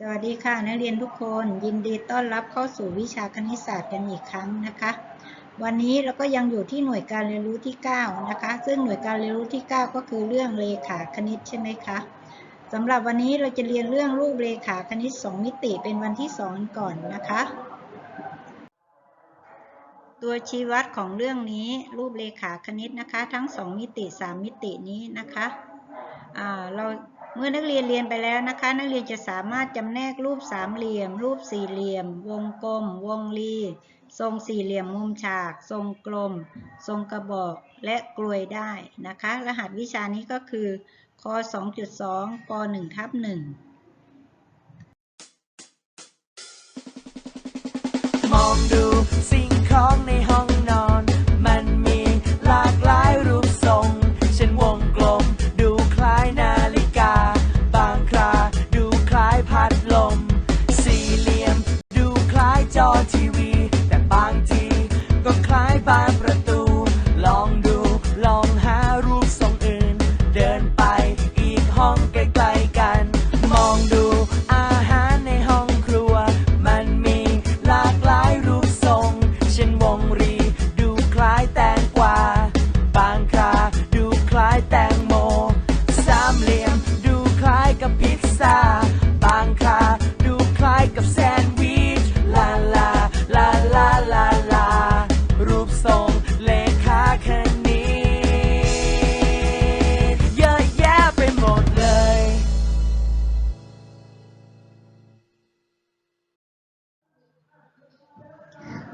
สวัสดีค่ะ นักเรียนทุกคน ยินดีต้อนรับเข้าสู่วิชาคณิตศาสตร์กันอีกครั้งนะคะ วันนี้เราก็ยังอยู่ที่หน่วยการเรียนรู้ที่ 9 นะคะ ซึ่งหน่วยการเรียนรู้ที่ 9 ก็คือเรื่องเลขาคณิตใช่ไหมคะสำหรับวันนี้เราจะเรียนเรื่องรูปเลขาคณิต 2 มิติเป็นวันที่ 2 ก่อนนะคะ ตัวชี้วัดของเรื่องนี้รูปเลขาคณิตนะคะ ทั้ง 2 มิติ 3 มิตินี้นะคะเรา เมื่อนักเรียนเรียนไปแล้วนะคะ นักเรียนจะสามารถจำแนกรูปสามเหลี่ยม รูปสี่เหลี่ยม วงกลม วงรี ทรงสี่เหลี่ยมมุมฉาก ทรงกลม ทรงกระบอกและกลวยได้นะคะ รหัสวิชานี้ก็คือค2.2ป1ทับ1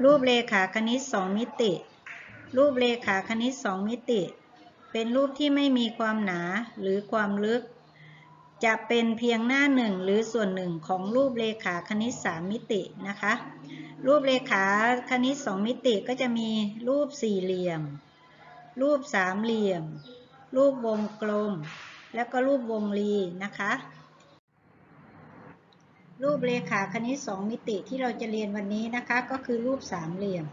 รูปเลขาคณิต2มิติ รูปเลขาคณิต2มิติ เป็นรูปที่ไม่มีความหนาหรือความลึก จะเป็นเพียงหน้าหนึ่งหรือส่วนหนึ่งของรูปเลขาคณิต3มิตินะคะ รูปเลขาคณิต2มิติก็จะมีรูปสี่เหลี่ยม รูปสามเหลี่ยม รูปวงกลม แล้วก็รูปวงรีนะคะ รูปเลขาคณิต2มิติที่เราจะเรียนวันนี้นะคะก็คือรูปสามเหลี่ยม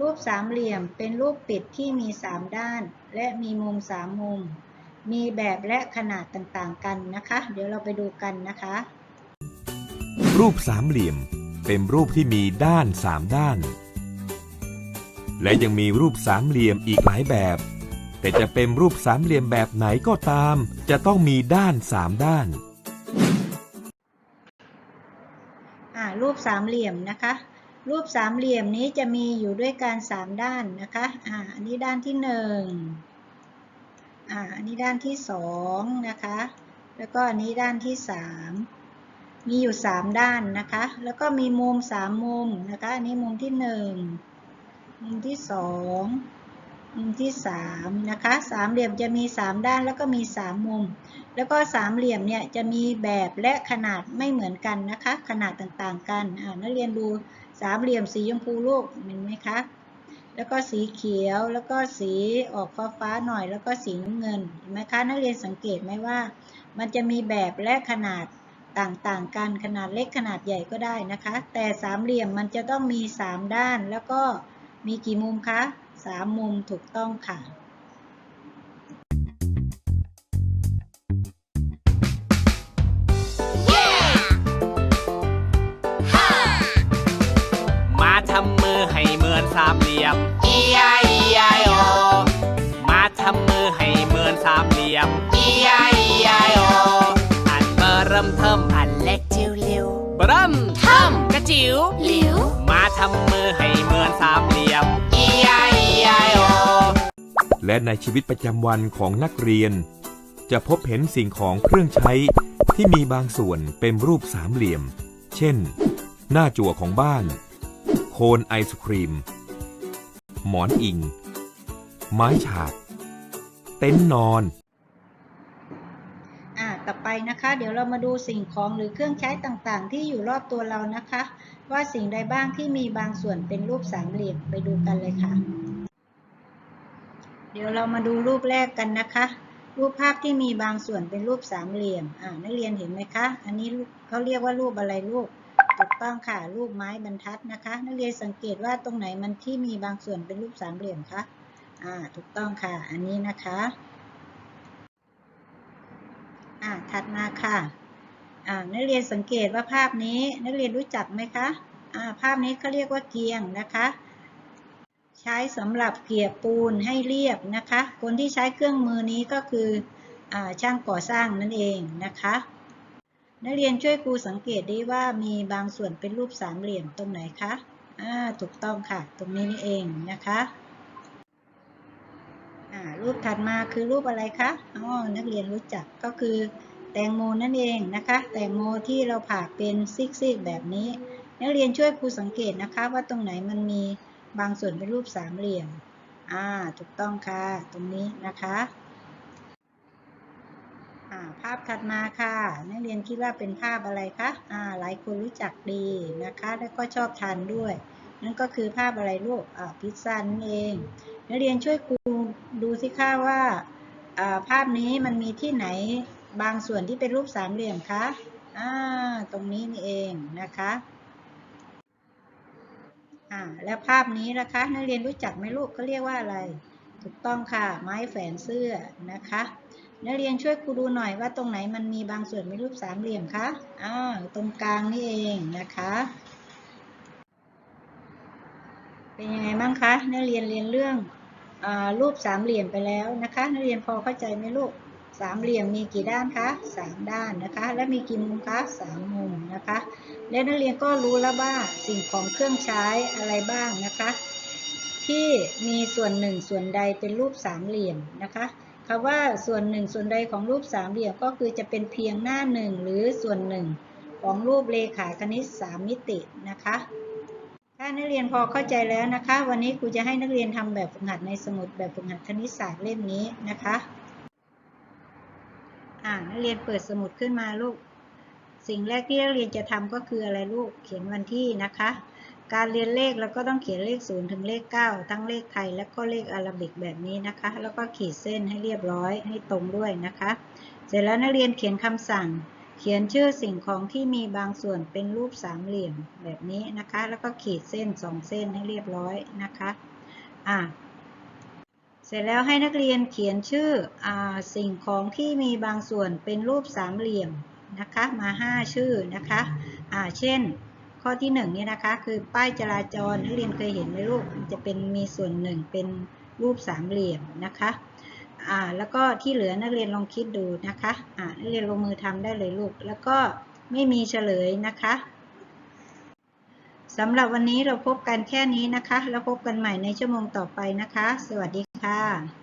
รูปสามเหลี่ยมเป็นรูปปิดที่มี 3 ด้าน และมีมุม3มุม มีแบบและขนาดต่างๆกันนะคะ เดี๋ยวเราไปดูกันนะคะ รูปสามเหลี่ยมเป็นรูปที่มีด้านสามด้าน และยังมีรูปสามเหลี่ยมอีกหลายแบบ แต่จะเป็นรูปสามเหลี่ยมแบบไหนก็ตาม จะต้องมีด้านสามด้านอ่า รูปสามเหลี่ยมนะคะ รูปสามเหลี่ยมนี้จะมีอยู่ด้วยกันสามด้านนะคะอ่าอันนี้ด้านที่หนึ่งอ่าอันนี้ด้านที่สองนะคะ แล้วก็อันนี้ด้านที่สามมีอยู่สามด้านนะคะ แล้วก็มีมุมสามมุมนะคะ อันนี้มุมที่หนึ่งมุมที่สอง มุมที่สามนะคะสามเหลี่ยมจะมีสามด้านแล้วก็มีสามมุม แล้วก็สามเหลี่ยมเนี่ยจะมีแบบและขนาดไม่เหมือนกันนะคะ ขนาดต่างๆกันนักเรียนดูสามเหลี่ยมสีชมพูลูกเห็นไหมคะแล้วก็สีเขียวแล้วก็สีออกฟ้าฟ้าๆหน่อย แล้วก็สีน้ำเงินเห็นไหมคะนักเรียนสังเกตไหมว่า มันจะมีแบบและขนาดต่างๆกันขนาดเล็กขนาดใหญ่ก็ได้นะคะ แต่สามเหลี่ยมมันจะต้องมีสามด้านแล้วก็มีกี่มุมคะ สามมุมถูกต้องค่ะมาทำมือให้เหมือนสามเหลี่ยม E I E I O มาทำมือให้เหมือนสามเหลี่ยม E I E I O อันเบอร์เริ่มเทิมอันเล็กจิ๋วหลิวเบอร์เริ่มเทิมกระจิ๋วหลิวมาทำมือให้เหมือนสามเหลี่ยม E I E I O และในชีวิตประจำวันของนักเรียน จะพบเห็นสิ่งของเครื่องใช้ที่มีบางส่วนเป็นรูปสามเหลี่ยม เช่น หน้าจั่วของบ้าน โคนไอศครีม หมอนอิง ไม้ฉาก เต็นท์นอนอ่าต่อไปนะคะ เดี๋ยวเรามาดูสิ่งของหรือเครื่องใช้ต่างๆ ที่อยู่รอบตัวเรานะคะ ว่าสิ่งใดบ้างที่มีบางส่วนเป็นรูปสามเหลี่ยมไปดูกันเลยค่ะ เดี๋ยวเรามาดูรูปแรกกันนะคะ รูปภาพที่มีบางส่วนเป็นรูปสามเหลี่ยม อ่า นักเรียนเห็นไหมคะ อันนี้เขาเรียกว่ารูปอะไรลูกถูกต้องค่ะ รูปไม้บรรทัดนะคะ นักเรียนสังเกตว่าตรงไหนมันที่มีบางส่วนเป็นรูปสามเหลี่ยมคะ อ่า ถูกต้องค่ะ อันนี้นะคะ อ่า ถัดมาค่ะ อ่า นักเรียนสังเกตว่าภาพนี้ นักเรียนรู้จักไหมคะ อ่า ภาพนี้เขาเรียกว่าเกียงนะคะ ใช้สำหรับเกลี่ยปูนให้เรียบนะคะ คนที่ใช้เครื่องมือนี้ก็คืออช่างก่อสร้างนั่นเองนะคะ นักเรียนช่วยครูสังเกตได้ว่ามีบางส่วนเป็นรูปสามเหลี่ยมตรงไหนคะถูกต้องค่ะ ตรงนี้นี่เองนะคะรูปถัดมาคือรูปอะไรคะอ๋อนักเรียนรู้จักก็คือแตงโมนั่นเองนะคะ แตงโมที่เราผ่าเป็นซิกๆแบบนี้ นักเรียนช่วยครูสังเกตนะคะว่าตรงไหนมันมี บางส่วนเป็นรูปสามเหลี่ยม อ่า ถูกต้องค่ะ ตรงนี้นะคะภาพถัดมาค่ะ นักเรียนคิดว่าเป็นภาพอะไรคะอ่าหลายคนรู้จักดีนะคะ แล้วก็ชอบทานด้วย นั่นก็คือภาพอะไรลูกอ่าพิซซ่านั่นเอง นักเรียนช่วยครูดูสิค่ะว่าอ่าภาพนี้มันมีที่ไหนบางส่วนที่เป็นรูปสามเหลี่ยมคะอ่าตรงนี้นี่เองนะคะ อ่าแล้วภาพนี้นะคะ นักเรียนรู้จักไหมลูกเขาเรียกว่าอะไร ถูกต้องค่ะ ไม้แฝนเสื้อนะคะ นักเรียนช่วยครูดูหน่อยว่าตรงไหนมันมีบางส่วนเป็นรูปสามเหลี่ยมคะอ่าตรงกลางนี่เองนะคะ เป็นยังไงบ้างคะนักเรียนเรียนเรื่องอรูปสามเหลี่ยมไปแล้วนะคะ นักเรียนพอเข้าใจไหมลูก สามเหลี่ยมมีกี่ด้านคะสามด้านนะคะ และมีกี่มุมคะสามมุมนะคะ และนักเรียนก็รู้แล้วว่าสิ่งของเครื่องใช้อะไรบ้างนะคะ ที่มีส่วนหนึ่งส่วนใดเป็นรูปสามเหลี่ยมนะคะคำว่าส่วนหนึ่งส่วนใดของรูปสามเหลี่ยมก็คือจะเป็นเพียงหน้าหนึ่งหรือส่วนหนึ่งของรูปเลขาคณิตสามมิตินะคะถ้านักเรียนพอเข้าใจแล้วนะคะ วันนี้ครูจะให้นักเรียนทำแบบฝึกหัดในสมุดแบบฝึกหัดคณิตศาสตร์เล่มนี้นะคะ อ่านักเรียนเปิดสมุดขึ้นมาลูก สิ่งแรกที่นักเรียนจะทำก็คืออะไรลูก เขียนวันที่นะคะ การเรียนเลขเราก็ต้องเขียนเลข0ถึงเลข9ทั้งเลขไทยและก็เลขอาราบิกแบบนี้นะคะ แล้วก็ขีดเส้นให้เรียบร้อยให้ตรงด้วยนะคะ เสร็จแล้วนักเรียนเขียนคำสั่ง เขียนชื่อสิ่งของที่มีบางส่วนเป็นรูปสามเหลี่ยมแบบนี้นะคะ แล้วก็ขีดเส้นสองเส้นให้เรียบร้อยนะคะ อะ สร็จแล้วให้นักเรียนเขียนชื่ออสิ่งของที่มีบางส่วนเป็นรูปสามเหลี่ยมนะคะมา 5 ชื่อนะคะอ่าเช่น ข้อที่1เนี่ยนะคะคือป้ายจราจรนักเรียนเคยเห็นไหมลูกมันจะเป็นมีส่วนหนึ่งเป็นรูปสามเหลี่ยมนะคะอ่าแล้วก็ที่เหลือนักเรียนลองคิดดูนะคะอ่านักเรียนลงมือทำได้เลยลูก แล้วก็ไม่มีเฉลยนะคะสำหรับวันนี้เราพบกันแค่นี้นะคะ แล้วพบกันใหม่ในชั่วโมงต่อไปนะคะ สวัสดี ค่ะ